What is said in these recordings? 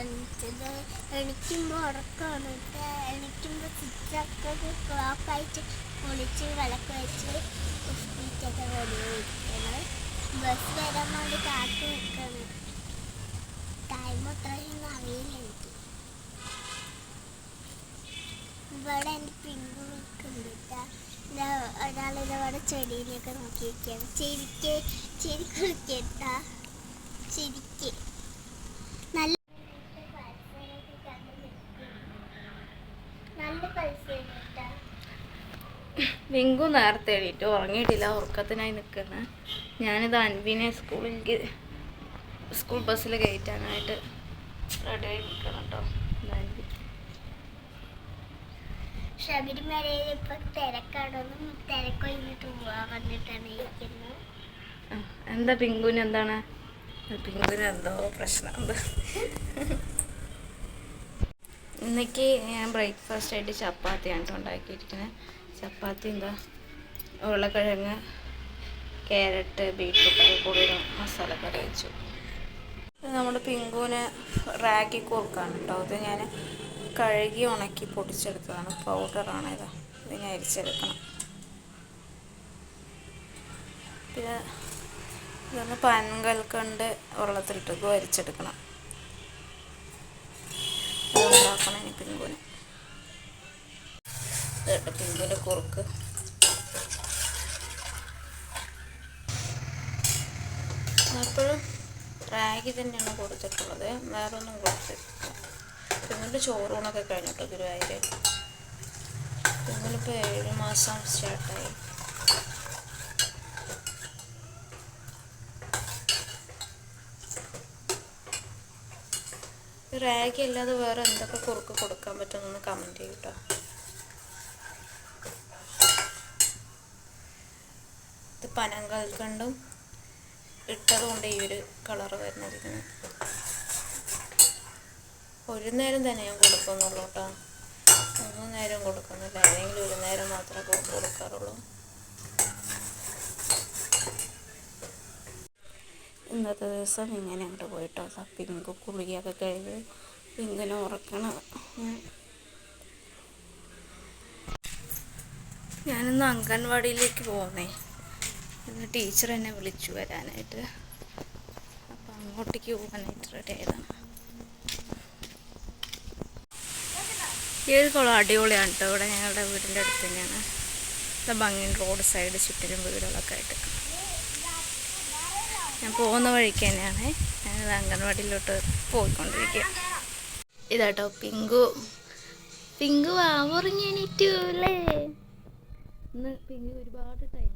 എണീച്ചത്. എണിക്കുമ്പോൾ ഉറക്കമാണ്. എണിക്കുമ്പോൾ സ്വിച്ചൊക്കെ ക്ലോക്കായിട്ട് പൊളിച്ച് വിളക്ക് വെച്ച് സ്പീച്ചൊക്കെ റെഡി ഇരിക്കണം ബസ് വരാൻ വേണ്ടി കാത്തു നിൽക്കണം. ടൈം അത്രയും അറിയില്ല എനിക്ക്. ഇവിടെ എന്റെ പിങ്കു നിൽക്കുന്നുണ്ട് ഒരാൾ ഇതവിടെ ചെടിയിലേക്ക് നോക്കിയിരിക്കുകയാണ്. ചെരിക്ക് ചെരി കുളിക്കട്ടാ ശരിക്ക് വിങ്കു നേരത്തെ എഴുതിട്ട് ഉറങ്ങിയിട്ടില്ല ഉറക്കത്തിനായി നിൽക്കുന്ന ഞാനിത് അൻവിനെ സ്കൂളിലേക്ക് സ്കൂൾ ബസ്സിൽ കയറ്റാനായിട്ട് റെഡി ആയി നിൽക്കണം കേട്ടോ അൻവി. ശബരിമലയിൽ ഇപ്പൊ തിരക്കാണോന്നും തിരക്കൊഴിഞ്ഞിട്ട് പോവാൻ വന്നിട്ടാണ് ഇരിക്കുന്നത് എന്താ പിങ്കുവിന് എന്താണ്? പിങ്കുവിന് എന്തോ പ്രശ്നമുണ്ട്. ഇന്നേക്ക് ഞാൻ ബ്രേക്ക്ഫാസ്റ്റ് ആയിട്ട് ചപ്പാത്തി ആണ് ഉണ്ടാക്കിയിരിക്കുന്നത് ചപ്പാത്തി എന്താ ഉരുളക്കിഴങ്ങ് ക്യാരറ്റ് ബീട്രൂട്ട് കൂടി ഒരു മസാലക്കറി വെച്ചു. നമ്മുടെ പിങ്കുവിന് റാഗി കുറുക്കാണ് കേട്ടോ. ഇത് ഞാൻ കഴുകി ഉണക്കി പൊടിച്ചെടുത്തതാണ്. പൗഡറാണ് ഇത്. ഇത് ഞാൻ അരിച്ചെടുക്കണം. പിന്നെ ഇതൊന്ന് പനങ്കൽക്കണ്ട് വെള്ളത്തിലിട്ട് അരിച്ചെടുക്കണം ഉണ്ടാക്കണം ഇനി പിങ്കുവിന്. പിങ്കുവിന്റെ കുറുക്ക്. എപ്പോഴും റാഗി തന്നെയാണ് കൊടുത്തിട്ടുള്ളത്. വേറെ ഒന്നും കൊടുത്തിട്ടില്ല പിന്നിന്റെ ചോറൂണൊക്കെ കഴിഞ്ഞിട്ടോ ഗുരുവായൂർ പിന്നിലിപ്പോൾ ഏഴ് മാസം സ്റ്റാർട്ടായി. റാഗി അല്ലാതെ വേറെ എന്തൊക്കെ കുറുക്ക് കൊടുക്കാൻ പറ്റുമെന്നൊന്ന് കമന്റ് ചെയ്യൂ കേട്ടോ കൽക്കണ്ടും ഇട്ടതുകൊണ്ട് ഈ ഒരു കളറ് വരുന്നിരിക്കുന്നത് ഒരു നേരം തന്നെ ഞാൻ കൊടുക്കുന്നുള്ളൂ കേട്ടോ. മൂന്ന് നേരം കൊടുക്കുന്നില്ല. അല്ലെങ്കിൽ ഒരു നേരം മാത്രമേ കൊടുക്കാറുള്ളൂ. ഇന്നത്തെ ദിവസം ഇങ്ങനെ ഉണ്ട് പോയിട്ടോ. പിങ്ക് കുളിയൊക്കെ കഴിഞ്ഞ് പിങ്കിനെ ഉറക്കണ. ഞാനിന്ന് അംഗൻവാടിയിലേക്ക് പോകുന്നേ ഇന്ന് ടീച്ചർ എന്നെ വിളിച്ചു വരാനായിട്ട്. അപ്പം അങ്ങോട്ടേക്ക് പോകാനായിട്ട് റെഡി ആയതാണ് ഏത് കുളം അടിപൊളിയാണ് കേട്ടോ ഇവിടെ ഞങ്ങളുടെ വീടിന്റെ അടുത്ത് തന്നെയാണ്. ഇത് ഭംഗി റോഡ് സൈഡ് ചുറ്റിലും വീടുകളൊക്കെ ആയിട്ട്. ഞാൻ പോകുന്ന വഴിക്ക് തന്നെയാണ്. ഞാനിത് അംഗൻവാടിയിലോട്ട് പോയിക്കൊണ്ടിരിക്കുക. ഇതാട്ടോ പിങ്കു. പിങ്കു ആ ഉറങ്ങി എണീറ്റു അല്ലേ? ഇന്ന് പിങ്കു ഒരുപാട് ടൈം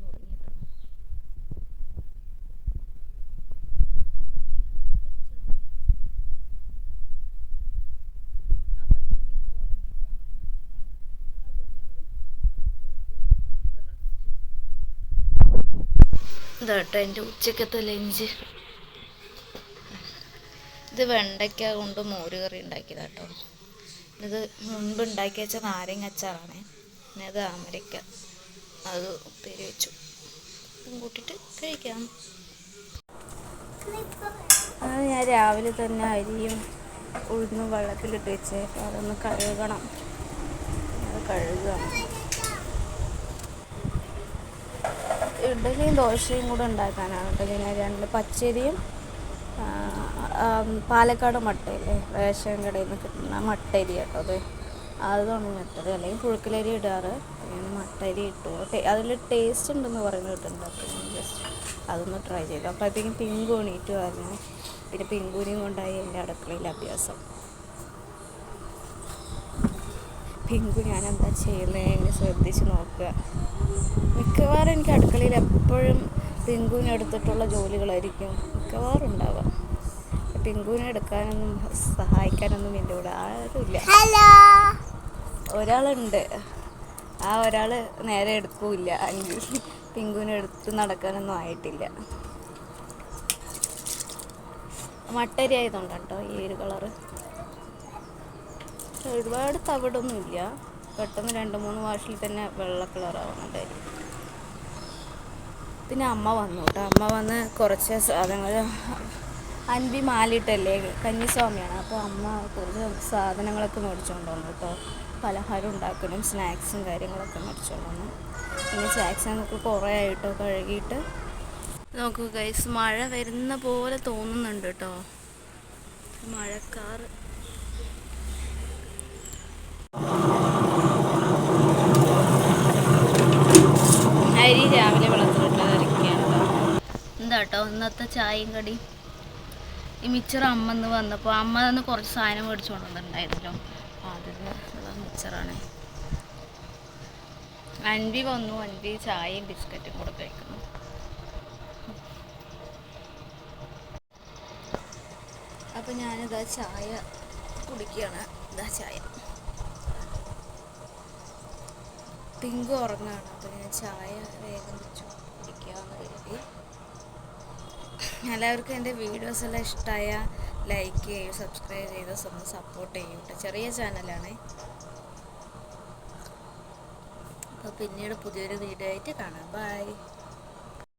ഇതാട്ടോ എന്റെ ഉച്ചക്കത്തെ ലഞ്ച്. ഇത് വെണ്ടയ്ക്ക കൊണ്ട് മോര് കറി ഉണ്ടാക്കിയതാട്ടോ. ഇത് മുൻപ് ഉണ്ടാക്കി വെച്ച നാരങ്ങ അച്ചാറാണ്. പിന്നെ അത് അമരിക്ക അത് ഉപ്പേരി വെച്ചു. കൂട്ടിട്ട് കഴിക്കാം. അത് ഞാൻ രാവിലെ തന്നെ അരിയും ഉഴുന്നും വെള്ളത്തിലിട്ട് വെച്ചേക്കാം അതൊന്ന് കഴുകണം. അത് കഴുകുകയാണ് ഇഡലിയും ദോശയും കൂടെ ഉണ്ടാക്കാനാണ് കേട്ടോ ഞാൻ രണ്ട് പച്ചരിയും പാലക്കാട് മട്ടയില്ലേ? റേഷൻ കടയിൽ നിന്ന് കിട്ടുന്ന മട്ടരി കേട്ടോ അത്. അതാണ് ഇട്ടത് അല്ലെങ്കിൽ പുഴുക്കലരി ഇടാറ്. ഞാൻ മട്ടരി ഇട്ടു. അതിൽ ടേസ്റ്റ് ഉണ്ടെന്ന് പറയുന്നത് കിട്ടുന്നുണ്ട് ജസ്റ്റ് അതൊന്ന് ട്രൈ ചെയ്തു. അപ്പോഴത്തേക്കും പിങ്കു എണീറ്റ് പറഞ്ഞു പിന്നെ പിങ്കുവിനെയും കൊണ്ടായി എന്റെ അടുക്കളയിൽ അഭ്യാസം. പിങ്കു ഞാൻ എന്താ ചെയ്യുന്നത് എന്നെ ശ്രദ്ധിച്ച് നോക്കുക. മിക്കവാറും എനിക്ക് അടുക്കളയിൽ എപ്പോഴും പിങ്കുവിനെ എടുത്തിട്ടുള്ള ജോലികളായിരിക്കും. മിക്കവാറും ഉണ്ടാവുക പിങ്കുവിനെ എടുക്കാനൊന്നും സഹായിക്കാനൊന്നും എന്റെ കൂടെ ആരുമില്ല. ഒരാളുണ്ട്. ആ ഒരാൾ നേരെ എടുക്കില്ല. അഞ്ച് പിങ്കുവിനെ എടുത്ത് നടക്കാനൊന്നും ആയിട്ടില്ല. മട്ടരി ആയതുകൊണ്ട് കേട്ടോ ഈ ഒരു കളറ്. ഒരുപാട് തവിടൊന്നും ഇല്ല പെട്ടെന്ന് രണ്ട് മൂന്ന് വാഷിൽ തന്നെ വെള്ള കളറാവുന്നുണ്ടായിരുന്നു പിന്നെ അമ്മ വന്നു കേട്ടോ. അമ്മ വന്ന് കുറച്ച് സാധനങ്ങൾ അൻപി മാലിട്ടല്ലേ? കന്നിസ്വാമിയാണ് അപ്പോൾ അമ്മ കുറച്ച് സാധനങ്ങളൊക്കെ മേടിച്ചുകൊണ്ട് വന്നു കേട്ടോ. പലഹാരം ഉണ്ടാക്കലും സ്നാക്സും കാര്യങ്ങളൊക്കെ മേടിച്ചുകൊണ്ട് വന്നു. പിന്നെ സ്നാക്സ് നമുക്ക് കുറേ ആയിട്ടോ കഴുകിയിട്ട്. നോക്കൂ ഗൈസ് മഴ വരുന്ന പോലെ തോന്നുന്നുണ്ട് കേട്ടോ. മഴക്കാർ അരി രാവിലെ കേട്ടോ ഇന്നത്തെ ചായയും കടി ഈ മിച്ചർ അമ്മ എന്ന് വന്നപ്പോൾ അമ്മ നിന്ന് കുറച്ച് സാധനം മേടിച്ചു കൊണ്ടുവന്നിട്ടുണ്ടായിരുന്നല്ലോ അതിൽ മിച്ചറാണ് അൻവി വന്നു അൻവി ചായയും ബിസ്ക്കറ്റും കൂടെ കഴിക്കുന്നു. അപ്പം ഞാനിതാ ചായ കുടിക്കുകയാണ്. ഇതാ ചായ. പിങ്ക് ഉറങ്ങാണ്. അപ്പോൾ ഞാൻ ചായ വേഗം വെച്ചു കുടിക്കാമെന്ന് കരുതി. എല്ലാവർക്കും എന്റെ വീഡിയോസ് എല്ലാം ഇഷ്ടമായ ലൈക്ക് ചെയ്യൂ സബ്സ്ക്രൈബ് ചെയ്ത് ഒന്ന് സപ്പോർട്ട് ചെയ്യൂ ചെറിയ ചാനലാണ് അപ്പോൾ പിന്നീട് പുതിയൊരു വീഡിയോ ആയിട്ട് കാണാം. ബൈ